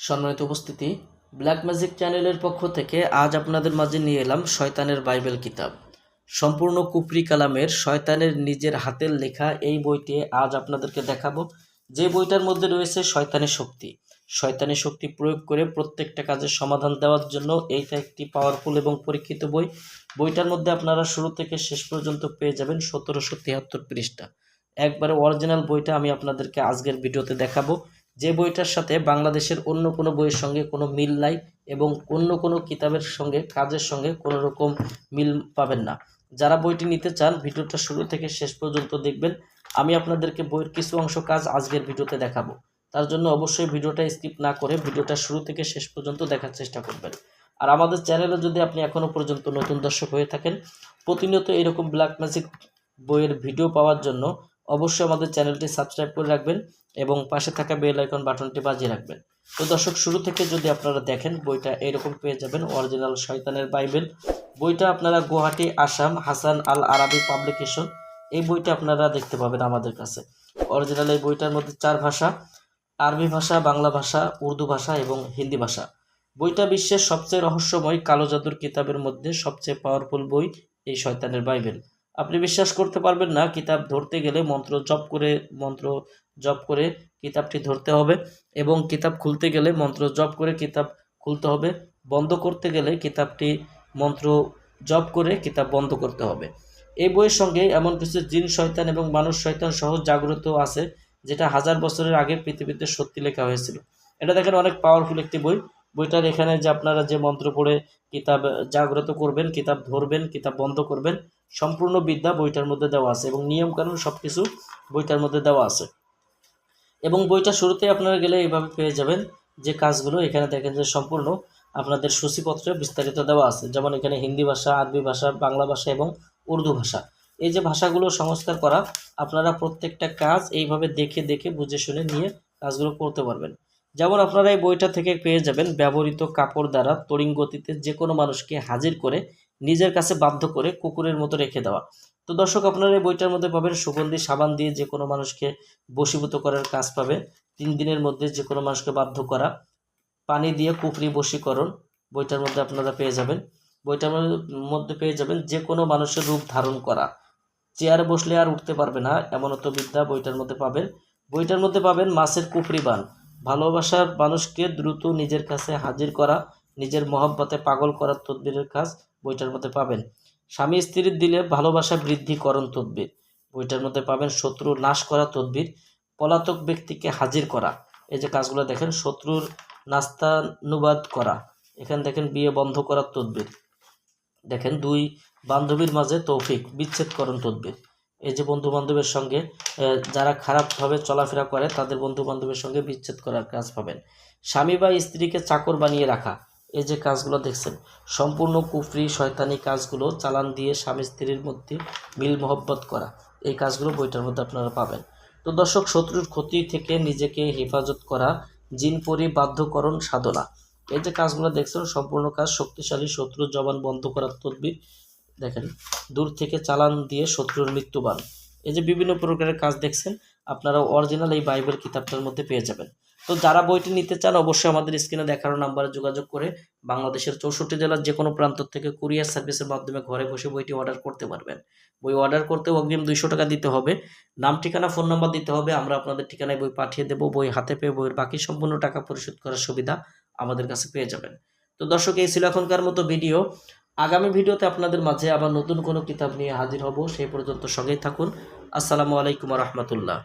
সম্মানিত উপস্থিতি black magic চ্যানেলের পক্ষ থেকে আজ আপনাদের মাঝে নিয়ে এলাম শয়তানের বাইবেল কিতাব। সম্পূর্ণ কুপরি কালামের শয়তানের নিজের হাতের লেখা এই বইটি আজ আপনাদেরকে দেখাবো। যে বইটার মধ্যে রয়েছে শয়তানের শক্তি। শয়তানের শক্তি প্রয়োগ করে প্রত্যেকটা কাজের সমাধান দেওয়ার জন্য এইটা একটি পাওয়ারফুল এবং পরীক্ষিত বই। বইটার মধ্যে আপনারা শুরু থেকে শেষ পর্যন্ত পেয়ে যাবেন সতেরোশো তিয়াত্তর পৃষ্ঠা। একবারে অরিজিনাল বইটা আমি আপনাদেরকে আজকের ভিডিওতে দেখাবো। যে বইটার সাথে বাংলাদেশের অন্য কোনো বইয়ের সঙ্গে কোনো মিল নাই এবং অন্য কোনো কিতাবের সঙ্গে, কাজের সঙ্গে কোনো রকম মিল পাবেন না। যারা বইটি নিতে চান, ভিডিওটা শুরু থেকে শেষ পর্যন্ত দেখবেন। আমি আপনাদেরকে বইয়ের কিছু অংশ কাজ আজকের ভিডিওতে দেখাবো। তার জন্য অবশ্যই ভিডিওটা স্কিপ না করে ভিডিওটা শুরু থেকে শেষ পর্যন্ত দেখার চেষ্টা করবেন। আর আমাদের চ্যানেলে যদি আপনি এখনও পর্যন্ত নতুন দর্শক হয়ে থাকেন, প্রতিনিয়ত এরকম ব্ল্যাক ম্যাজিক বইয়ের ভিডিও পাওয়ার জন্য অবশ্যই আমাদের চ্যানেলটি সাবস্ক্রাইব করে রাখবেন এবং পাশে থাকা বেল আইকন বাটনটি বাজিয়ে রাখবেন। তো দর্শক, শুরু থেকে যদি আপনারা দেখেন, বইটা এরকম পেয়ে যাবেন। অরিজিনাল শয়তানের বাইবেল। বইটা আপনারা গুয়াহাটি, আসাম, হাসান আল আরাবি পাবলিকেশন এই বইটা আপনারা দেখতে পাবেন আমাদের কাছে। অরিজিনাল এই বইটার মধ্যে চার ভাষা, আরবি ভাষা, বাংলা ভাষা, উর্দু ভাষা এবং হিন্দি ভাষা। বইটা বিশ্বের সবচেয়ে রহস্যময় কালো জাদুর কিতাবের মধ্যে সবচেয়ে পাওয়ারফুল বই এই শয়তানের বাইবেল। আপনি বিশ্বাস করতে পারবেন না, কিতাব ধরতে গেলে মন্ত্র জপ করে, মন্ত্র জপ করে কিতাবটি ধরতে হবে এবং কিতাব খুলতে গেলে মন্ত্র জপ করে কিতাব খুলতে হবে। বন্ধ করতে গেলে কিতাবটি মন্ত্র জপ করে কিতাব বন্ধ করতে হবে। এই বইয়ের সঙ্গে এমন কিছু জিন, শয়তান এবং মানুষ, শয়তান সহ জাগ্রত আছে, যেটা হাজার বছরের আগে পৃথিবীতে সত্যি লেখা হয়েছিল। এটা দেখেন অনেক পাওয়ারফুল একটি বই। বইটার এখানে যে আপনারা যে মন্ত্র পড়ে কিতাব জাগ্রত করবেন, কিতাব ধরবেন, কিতাব বন্ধ করবেন সম্পূর্ণ বিদ্যা বইটার মধ্যে দেওয়া আছে এবং নিয়মকানুন সব কিছু বইটার মধ্যে দেওয়া আছে। এবং বইটা শুরুতে আপনারা গেলে এইভাবে পেয়ে যাবেন যে কাজগুলো এখানে দেখেন যে সম্পূর্ণ আপনাদের সূচিপত্রে বিস্তারিত দেওয়া আছে। যেমন এখানে হিন্দি ভাষা, আরবি ভাষা, বাংলা ভাষা এবং উর্দু ভাষা। এই যে ভাষাগুলো সংস্কার করা, আপনারা প্রত্যেকটা কাজ এইভাবে দেখে দেখে বুঝে শুনে নিয়ে কাজগুলো করতে পারবেন। যেমন আপনারা এই বইটা থেকে পেয়ে যাবেন ব্যবহৃত কাপড় দ্বারা তড়িং গতিতে যে কোনো মানুষকে হাজির করে নিজের কাছে বাধ্য করে কুকুরের মতো রেখে দেওয়া। তো দর্শক, আপনারা এই বইটার মধ্যে পাবেন সুগন্ধি, সাবান দিয়ে যে কোনো মানুষকে বশীভূত করার কাজ পাবে। তিন দিনের মধ্যে যে কোনো মানুষকে বাধ্য করা। পানি দিয়ে কুফরি বশীকরণ বইটার মধ্যে আপনারা পেয়ে যাবেন। বইটার মধ্যে পেয়ে যাবেন যে কোনো মানুষের রূপ ধারণ করা। চেয়ারে বসলে আর উঠতে পারবে না এমনত বিদ্যা বইটার মধ্যে পাবেন। বইটার মধ্যে পাবেন মাছের কুফরি বান। ভালোবাসার মানুষকে দ্রুত নিজের কাছে হাজির করা। নিজের মহব্বতে পাগল করার তদবিরের কাজ বইটার মধ্যে পাবেন। স্বামী স্ত্রীর দিলে ভালোবাসা বৃদ্ধিকরণ তদবির। বইটার মধ্যে পাবেন শত্রু নাশ করা তদবির, পলাতক ব্যক্তিকে হাজির করা। এই যে কাজগুলো দেখেন, শত্রুর নাস্তানুবাদ করা। এখানে দেখেন, বিয়ে বন্ধ করার তদবির। দেখেন, দুই বান্ধবীর মাঝে তৌফিক বিচ্ছেদকরণ তদবির। এই যে বন্ধু বান্ধবের সঙ্গে যারা খারাপভাবে চলাফেরা করে, তাদের বন্ধু বান্ধবের সঙ্গে বিচ্ছেদ করার কাজ পাবেন। স্বামী বা স্ত্রীকে চাকর বানিয়ে রাখা। এই যে কাজগুলো দেখছেন, সম্পূর্ণ কুফরি, শয়তানি কাজগুলো চালান দিয়ে স্বামী স্ত্রীর মধ্যে মিল মহব্বত করা, এই কাজগুলো বইটার মধ্যে আপনারা পাবেন। তো দর্শক, শত্রুর ক্ষতি থেকে নিজেকে হেফাজত করা, জিন পরি বাধ্যকরণ সাধনা, এই যে কাজগুলো দেখছেন, সম্পূর্ণ কাজ শক্তিশালী, শত্রুর জবান বন্ধ করার তদবির, দেখেন, দূর থেকে চালান দিয়ে শত্রুর মৃত্যুবান, এই যে বিভিন্ন প্রকারের কাজ দেখছেন, আপনারা অরিজিনাল এই বাইবেল কিতাবটার মধ্যে পেয়ে যাবেন। তো যারা বইটি নিতে চান, অবশ্যই আমাদের স্ক্রিনে দেখানো নাম্বারে যোগাযোগ করে বাংলাদেশের চৌষট্টি জেলার যে কোনো প্রান্ত থেকে কুরিয়ার সার্ভিসের মাধ্যমে ঘরে বসে বইটি অর্ডার করতে পারবেন। বই অর্ডার করতেও অগ্রিম দুইশো টাকা দিতে হবে। নাম, ঠিকানা ফোন নাম্বার দিতে হবে। আমরা আপনাদের ঠিকানায় বই পাঠিয়ে দেবো। বই হাতে পেয়ে বইয়ের বাকি সম্পূর্ণ টাকা পরিশোধ করার সুবিধা আমাদের কাছে পেয়ে যাবেন। তো দর্শক, এই ছিল এখনকার মতো ভিডিও। আগামী ভিডিওতে আপনাদের মাঝে আবার নতুন কোনো কিতাব নিয়ে হাজির হব। সেই পর্যন্ত সঙ্গেই থাকুন। আসসালামু আলাইকুম রহমতুল্লাহ।